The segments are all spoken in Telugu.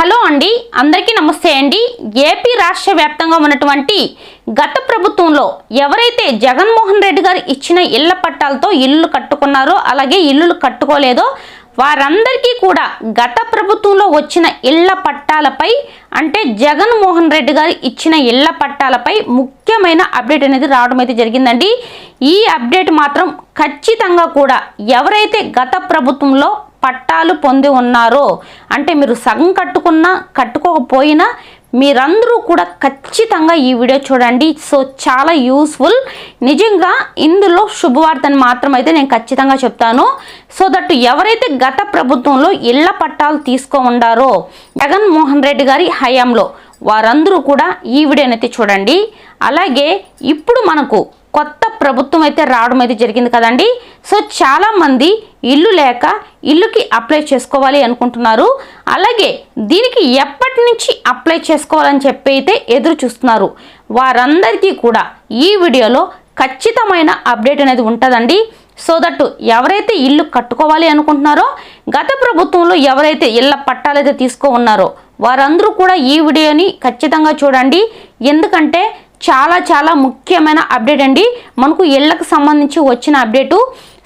హలో అండి. అందరికీ నమస్తే అండి. ఏపీ రాష్ట్ర వ్యాప్తంగా ఉన్నటువంటి గత ప్రభుత్వంలో ఎవరైతే జగన్మోహన్ రెడ్డి గారు ఇచ్చిన ఇళ్ళ పట్టాలతో ఇల్లు కట్టుకున్నారో అలాగే ఇల్లులు కట్టుకోలేదో వారందరికీ కూడా గత ప్రభుత్వంలో వచ్చిన ఇళ్ళ పట్టాలపై అంటే జగన్మోహన్ రెడ్డి గారు ఇచ్చిన ఇళ్ళ పట్టాలపై ముఖ్యమైన అప్డేట్ అనేది రావడం అయితే జరిగిందండి. ఈ అప్డేట్ మాత్రం ఖచ్చితంగా కూడా ఎవరైతే గత ప్రభుత్వంలో పట్టాలు పొంది ఉన్నారో అంటే మీరు సగం కట్టుకున్నా కట్టుకోకపోయినా మీరందరూ కూడా ఖచ్చితంగా ఈ వీడియో చూడండి. సో చాలా యూస్ఫుల్ నిజంగా ఇందులో శుభవార్తని మాత్రం అయితే నేను ఖచ్చితంగా చెప్తాను. సో దట్ ఎవరైతే గత ప్రభుత్వంలో ఇళ్ళ పట్టాలు తీసుకో ఉండారో జగన్మోహన్ రెడ్డి గారి హయాంలో వారందరూ కూడా ఈ వీడియోనైతే చూడండి. అలాగే ఇప్పుడు మనకు కొత్త ప్రభుత్వం అయితే రావడం అయితే జరిగింది కదండి. సో చాలామంది ఇల్లు లేక ఇల్లుకి అప్లై చేసుకోవాలి అనుకుంటున్నారు. అలాగే దీనికి ఎప్పటి నుంచి అప్లై చేసుకోవాలని చెప్పి అయితే ఎదురు చూస్తున్నారు. వారందరికీ కూడా ఈ వీడియోలో ఖచ్చితమైన అప్డేట్ అనేది ఉంటుందండి. సో దట్ ఎవరైతే ఇల్లు కట్టుకోవాలి అనుకుంటున్నారో గత ప్రభుత్వంలో ఎవరైతే ఇళ్ళ పట్టాలైతే తీసుకో ఉన్నారో వారందరూ కూడా ఈ వీడియోని ఖచ్చితంగా చూడండి. ఎందుకంటే చాలా చాలా ముఖ్యమైన అప్డేట్ అండి. మనకు ఇళ్ళకు సంబంధించి వచ్చిన అప్డేటు.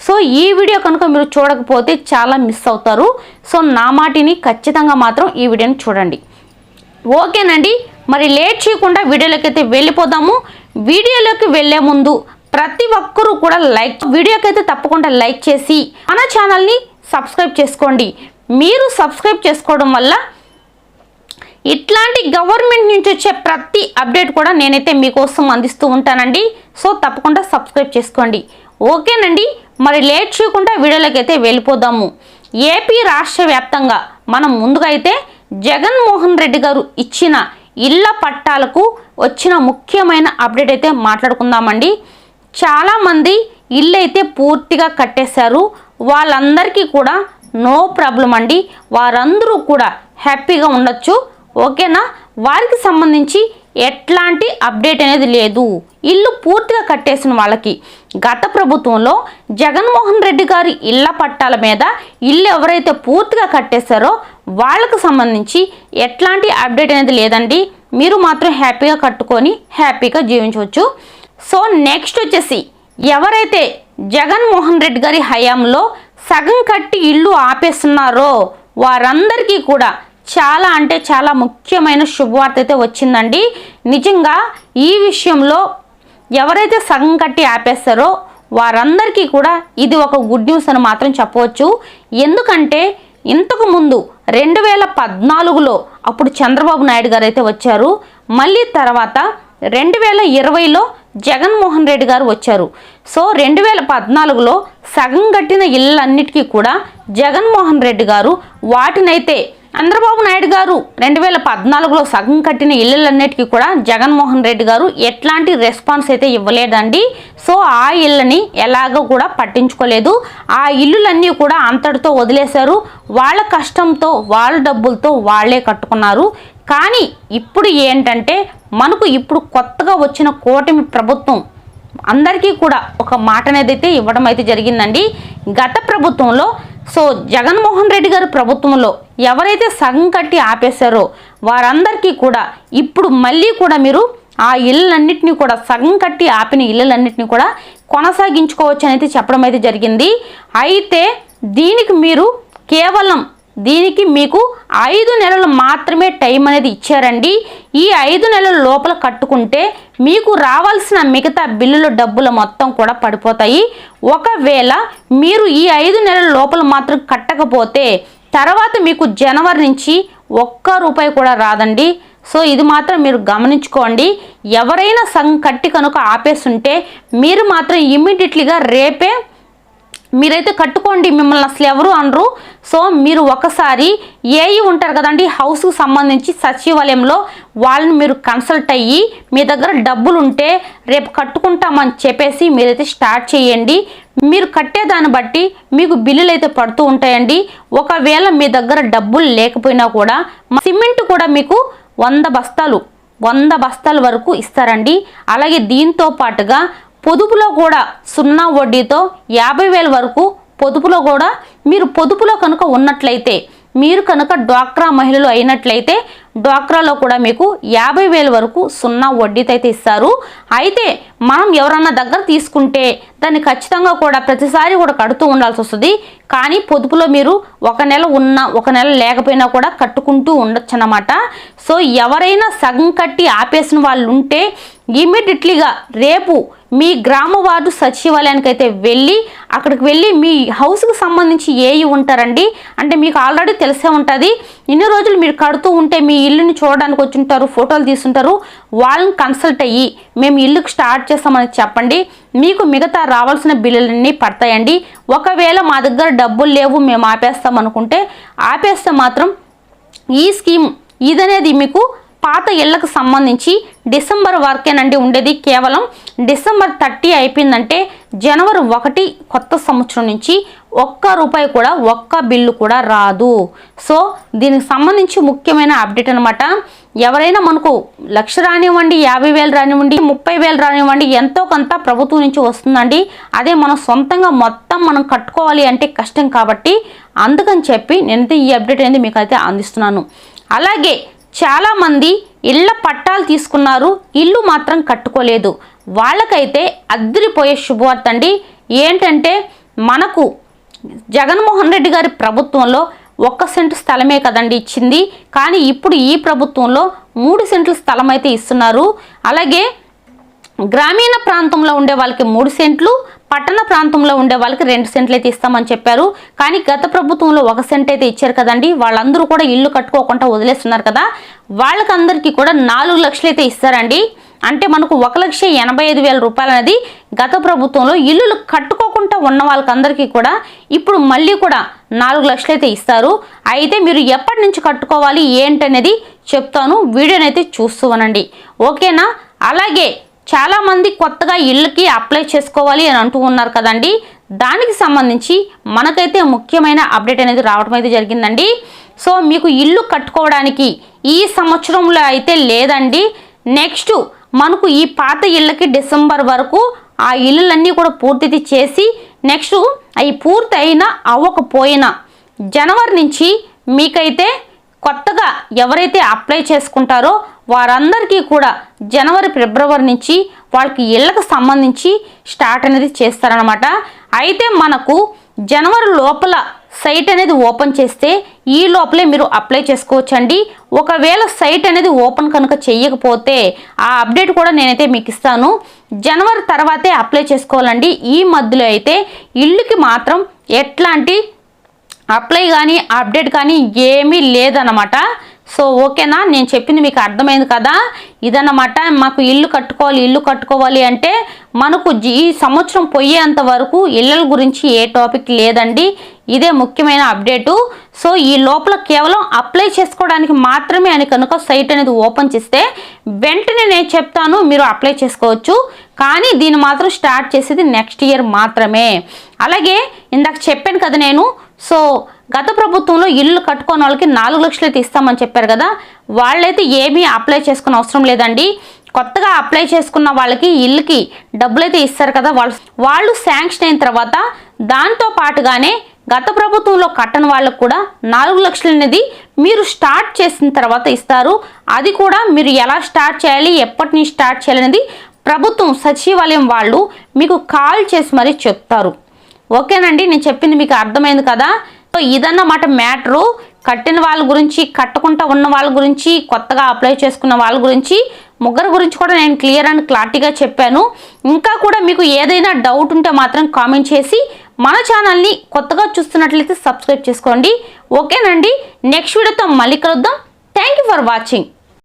సో ఈ వీడియో కనుక మీరు చూడకపోతే చాలా మిస్ అవుతారు. సో నా మాటిని ఖచ్చితంగా మాత్రం ఈ వీడియోని చూడండి. ఓకేనండి. మరి లేట్ చేయకుండా వీడియోలోకి అయితే వెళ్ళిపోదాము. వీడియోలోకి వెళ్ళే ముందు ప్రతి ఒక్కరూ కూడా లైక్ వీడియోకి అయితే తప్పకుండా లైక్ చేసి మన ఛానల్ని సబ్స్క్రైబ్ చేసుకోండి. మీరు సబ్స్క్రైబ్ చేసుకోవడం వల్ల ఇట్లాంటి గవర్నమెంట్ నుంచి వచ్చే ప్రతి అప్డేట్ కూడా నేనైతే మీకోసం అందిస్తూ ఉంటానండి. సో తప్పకుండా సబ్స్క్రైబ్ చేసుకోండి. ఓకేనండి? మరి లేట్ చేయకుండా వీడియోలోకి అయితే వెళ్ళిపోదాము. ఏపీ రాష్ట్ర వ్యాప్తంగా మనం ముందుగా అయితే జగన్మోహన్ రెడ్డి గారు ఇచ్చిన ఇళ్ళ పట్టాలకు వచ్చిన ముఖ్యమైన అప్డేట్ అయితే మాట్లాడుకుందామండి. చాలామంది ఇల్లు అయితే పూర్తిగా కట్టేశారు. వాళ్ళందరికీ కూడా నో ప్రాబ్లం అండి. వారందరూ కూడా హ్యాపీగా ఉండొచ్చు. ఓకేనా? వారికి సంబంధించి ఎట్లాంటి అప్డేట్ అనేది లేదు. ఇల్లు పూర్తిగా కట్టేసిన వాళ్ళకి గత ప్రభుత్వంలో జగన్మోహన్ రెడ్డి గారి ఇళ్ళ పట్టాల మీద ఇల్లు ఎవరైతే పూర్తిగా కట్టేశారో వాళ్ళకు సంబంధించి ఎట్లాంటి అప్డేట్ అనేది లేదండి. మీరు మాత్రం హ్యాపీగా కట్టుకొని హ్యాపీగా జీవించవచ్చు. సో నెక్స్ట్ వచ్చేసి ఎవరైతే జగన్మోహన్ రెడ్డి గారి హయాంలో సగం కట్టి ఇల్లు ఆపేస్తున్నారో వారందరికీ కూడా చాలా అంటే చాలా ముఖ్యమైన శుభవార్త అయితే వచ్చిందండి. నిజంగా ఈ విషయంలో ఎవరైతే సగం కట్టి ఆపేస్తారో వారందరికీ కూడా ఇది ఒక గుడ్ న్యూస్ అని మాత్రం చెప్పవచ్చు. ఎందుకంటే ఇంతకు ముందు రెండు వేల పద్నాలుగులో అప్పుడు చంద్రబాబు నాయుడు గారు అయితే వచ్చారు. మళ్ళీ తర్వాత రెండు వేల ఇరవైలో జగన్మోహన్ రెడ్డి గారు వచ్చారు. సో రెండు వేల పద్నాలుగులో సగం కట్టిన ఇళ్ళన్నిటికీ కూడా జగన్మోహన్ రెడ్డి గారు వాటినైతే చంద్రబాబు నాయుడు గారు రెండు వేల పద్నాలుగులో సగం కట్టిన ఇళ్ళన్నిటికీ కూడా జగన్మోహన్ రెడ్డి గారు ఎట్లాంటి రెస్పాన్స్ అయితే ఇవ్వలేదండి. సో ఆ ఇళ్ళని ఎలాగో కూడా పట్టించుకోలేదు. ఆ ఇల్లులన్నీ కూడా అంతటితో వదిలేశారు. వాళ్ళ కష్టంతో వాళ్ళ డబ్బులతో వాళ్ళే కట్టుకున్నారు. కానీ ఇప్పుడు ఏంటంటే మనకు ఇప్పుడు కొత్తగా వచ్చిన కూటమి ప్రభుత్వం అందరికీ కూడా ఒక మాట అనేది అయితే ఇవ్వడం అయితే జరిగిందండి. గత ప్రభుత్వంలో సో జగన్మోహన్ రెడ్డి గారి ప్రభుత్వంలో ఎవరైతే సగం కట్టి ఆపేశారో వారందరికీ కూడా ఇప్పుడు మళ్ళీ కూడా మీరు ఆ ఇళ్ళన్నింటినీ కూడా సగం కట్టి ఆపిన ఇళ్ళన్నింటినీ కూడా కొనసాగించుకోవచ్చు అనేది చెప్పడం అయితే జరిగింది. అయితే దీనికి మీరు కేవలం దీనికి మీకు ఐదు నెలలు మాత్రమే టైం అనేది ఇచ్చారండి. ఈ ఐదు నెలల లోపల కట్టుకుంటే మీకు రావాల్సిన మిగతా బిల్లుల డబ్బులు మొత్తం కూడా పడిపోతాయి. ఒకవేళ మీరు ఈ ఐదు నెలల లోపల మాత్రం కట్టకపోతే తర్వాత మీకు జనవరి నుంచి ఒక్క రూపాయి కూడా రాదండి. సో ఇది మాత్రం మీరు గమనించుకోండి. ఎవరైనా సంఘం కట్టి కనుక ఆపేస్తుంటే మీరు మాత్రం ఇమ్మీడియట్లీగా రేపే మీరైతే కట్టుకోండి మిమ్మల్ని అసలు ఎవరు అనరు. సో మీరు ఒకసారి ఏఈ ఉంటారు కదండి హౌస్కి సంబంధించి సచివాలయంలో వాళ్ళని మీరు కన్సల్ట్ అయ్యి మీ దగ్గర డబ్బులు ఉంటే రేపు కట్టుకుంటామని చెప్పేసి మీరైతే స్టార్ట్ చేయండి. మీరు కట్టేదాన్ని బట్టి మీకు బిల్లులు అయితే పడుతూ ఉంటాయండి. ఒకవేళ మీ దగ్గర డబ్బులు లేకపోయినా కూడా సిమెంట్ కూడా మీకు వంద బస్తాలు వంద బస్తాల వరకు ఇస్తారండి. అలాగే దీంతో పాటుగా పొదుపులో కూడా సున్నా వడ్డీతో యాభై వేల వరకు పొదుపులో కూడా మీరు పొదుపులో కనుక ఉన్నట్లయితే మీరు కనుక డ్వాక్రా మహిళలు అయినట్లయితే డ్వాక్రాలో కూడా మీకు యాభై వేల వరకు సున్నా వడ్డీతో అయితే ఇస్తారు. అయితే మనం ఎవరన్నా దగ్గర తీసుకుంటే దాన్ని ఖచ్చితంగా కూడా ప్రతిసారి కూడా కడుతూ ఉండాల్సి వస్తుంది. కానీ పొదుపులో మీరు ఒక నెల ఉన్న ఒక నెల లేకపోయినా కూడా కట్టుకుంటూ ఉండొచ్చు అన్నమాట సో ఎవరైనా సగం కట్టి ఆపేసిన వాళ్ళు ఉంటే ఇమీడియట్లీగా రేపు మీ గ్రామ వార్డు సచివాలయానికి అయితే వెళ్ళి అక్కడికి వెళ్ళి మీ హౌస్కి సంబంధించి ఏవి ఉంటారండి. అంటే మీకు ఆల్రెడీ తెలిసే ఉంటుంది. ఇన్ని రోజులు మీరు కడుతూ ఉంటే మీ ఇల్లుని చూడడానికి వచ్చి ఉంటారు ఫోటోలు తీసుంటారు వాళ్ళని కన్సల్ట్ అయ్యి మేము ఇల్లుకి స్టార్ట్ చేస్తామని చెప్పండి. మీకు మిగతా రావాల్సిన బిల్లులన్నీ పడతాయండి. ఒకవేళ మా దగ్గర డబ్బులు లేవు మేము ఆపేస్తాం అనుకుంటే ఆపేస్తే మాత్రం ఈ స్కీమ్ ఇదనేది మీకు పాత ఇళ్ళకు సంబంధించి డిసెంబర్ వరకేనండి ఉండేది. కేవలం డిసెంబర్ థర్టీ అయిపోయిందంటే జనవరి ఒకటి కొత్త సంవత్సరం నుంచి ఒక్క రూపాయి కూడా ఒక్క బిల్లు కూడా రాదు. సో దీనికి సంబంధించి ముఖ్యమైన అప్డేట్ అనమాట ఎవరైనా మనకు లక్ష రానివ్వండి యాభై వేలు రానివ్వండి ముప్పై వేలు రానివ్వండి ఎంతో కొంత ప్రభుత్వం నుంచి వస్తుందండి. అదే మనం సొంతంగా మొత్తం మనం కట్టుకోవాలి అంటే కష్టం కాబట్టి అందుకని చెప్పి నేనైతే ఈ అప్డేట్ అనేది మీకు అయితే అందిస్తున్నాను. అలాగే చాలామంది ఇళ్ళ పట్టాలు తీసుకున్నారు ఇల్లు మాత్రం కట్టుకోలేదు. వాళ్ళకైతే అద్దరిపోయే శుభవార్త అండి. ఏంటంటే మనకు జగన్మోహన్ రెడ్డి గారి ప్రభుత్వంలో ఒక్క సెంటు స్థలమే కదండి ఇచ్చింది. కానీ ఇప్పుడు ఈ ప్రభుత్వంలో మూడు సెంట్ల స్థలం అయితే ఇస్తున్నారు. అలాగే గ్రామీణ ప్రాంతంలో ఉండే వాళ్ళకి మూడు సెంట్లు పట్టణ ప్రాంతంలో ఉండే వాళ్ళకి రెండు సెంట్లు అయితే ఇస్తామని చెప్పారు. కానీ గత ప్రభుత్వంలో ఒక సెంట్ అయితే ఇచ్చారు కదండి. వాళ్ళందరూ కూడా ఇల్లు కట్టుకోకుండా వదిలేస్తున్నారు కదా. వాళ్ళకందరికీ కూడా నాలుగు లక్షలు అయితే ఇస్తారండి. అంటే మనకు ఒక లక్ష ఎనభై ఐదు వేల రూపాయలు అనేది గత ప్రభుత్వంలో ఇల్లులు కట్టుకోకుండా ఉన్న వాళ్ళకందరికీ కూడా ఇప్పుడు మళ్ళీ కూడా నాలుగు లక్షలు అయితే ఇస్తారు. అయితే మీరు ఎప్పటి నుంచి కట్టుకోవాలి ఏంటనేది చెప్తాను. వీడియోనైతే చూస్తూ ఉనండి ఓకేనా? అలాగే చాలామంది కొత్తగా ఇళ్ళకి అప్లై చేసుకోవాలి అని అంటూ ఉన్నారు కదండి. దానికి సంబంధించి మనకైతే ముఖ్యమైన అప్డేట్ అనేది రావడం అయితే జరిగిందండి. సో మీకు ఇల్లు కట్టుకోవడానికి ఈ సంవత్సరంలో అయితే లేదండి. నెక్స్ట్ మనకు ఈ పాత ఇళ్ళకి డిసెంబర్ వరకు ఆ ఇల్లులన్నీ కూడా పూర్తి చేసి నెక్స్ట్ అవి పూర్తి అయినా అవ్వకపోయినా జనవరి నుంచి మీకైతే కొత్తగా ఎవరైతే అప్లై చేసుకుంటారో వారందరికీ కూడా జనవరి ఫిబ్రవరి నుంచి వాళ్ళకి ఇళ్ళకు సంబంధించి స్టార్ట్ అనేది చేస్తారనమాట అయితే మనకు జనవరి లోపల సైట్ అనేది ఓపెన్ చేస్తే ఈ లోపలే మీరు అప్లై చేసుకోవచ్చండి. ఒకవేళ సైట్ అనేది ఓపెన్ కనుక చెయ్యకపోతే ఆ అప్డేట్ కూడా నేనైతే మీకు ఇస్తాను. జనవరి తర్వాతే అప్లై చేసుకోవాలండి. ఈ మధ్యలో అయితే ఇల్లుకి మాత్రం ఎట్లాంటి అప్లై కానీ అప్డేట్ కానీ ఏమీ లేదన్నమాట. సో ఓకేనా? నేను చెప్పింది మీకు అర్థమైంది కదా? ఇదన్నమాట మాకు ఇల్లు కట్టుకోవాలి ఇల్లు కట్టుకోవాలి అంటే మనకు ఈ సంవత్సరం పోయేంత వరకు ఇళ్ళల గురించి ఏ టాపిక్ లేదండి. ఇదే ముఖ్యమైన అప్డేటు. సో ఈ లోపల కేవలం అప్లై చేసుకోవడానికి మాత్రమే అని కనుక సైట్ అనేది ఓపెన్ చేస్తే వెంటనే నేను చెప్తాను మీరు అప్లై చేసుకోవచ్చు. కానీ దీన్ని మాత్రం స్టార్ట్ చేసేది నెక్స్ట్ ఇయర్ మాత్రమే. అలాగే ఇందాక చెప్పాను కదా నేను సో గత ప్రభుత్వంలో ఇల్లు కట్టుకున్న వాళ్ళకి నాలుగు లక్షలు అయితే ఇస్తామని చెప్పారు కదా వాళ్ళైతే ఏమీ అప్లై చేసుకున్న అవసరం లేదండి. కొత్తగా అప్లై చేసుకున్న వాళ్ళకి ఇల్లుకి డబ్బులు అయితే ఇస్తారు కదా వాళ్ళు వాళ్ళు శాంక్షన్ అయిన తర్వాత దాంతో పాటుగానే గత ప్రభుత్వంలో కట్టని వాళ్ళకు కూడా నాలుగు లక్షలు అనేది మీరు స్టార్ట్ చేసిన తర్వాత ఇస్తారు. అది కూడా మీరు ఎలా స్టార్ట్ చేయాలి ఎప్పటి నుంచి స్టార్ట్ చేయాలనేది ప్రభుత్వం సచివాలయం వాళ్ళు మీకు కాల్ చేసి మరీ చెప్తారు. ఓకేనండి నేను చెప్పింది మీకు అర్థమైంది కదా? సో ఇదన్నమాట మ్యాటరు. కట్టిన వాళ్ళ గురించి కట్టకుండా ఉన్న వాళ్ళ గురించి కొత్తగా అప్లై చేసుకున్న వాళ్ళ గురించి ముగ్గురు గురించి కూడా నేను క్లియర్ అండ్ క్లారిటీగా చెప్పాను. ఇంకా కూడా మీకు ఏదైనా డౌట్ ఉంటే మాత్రం కామెంట్ చేసి మన ఛానల్ని కొత్తగా చూస్తున్నట్లయితే సబ్స్క్రైబ్ చేసుకోండి. ఓకేనండి నెక్స్ట్ వీడియోతో మళ్ళీ కలుద్దాం. Thank you for watching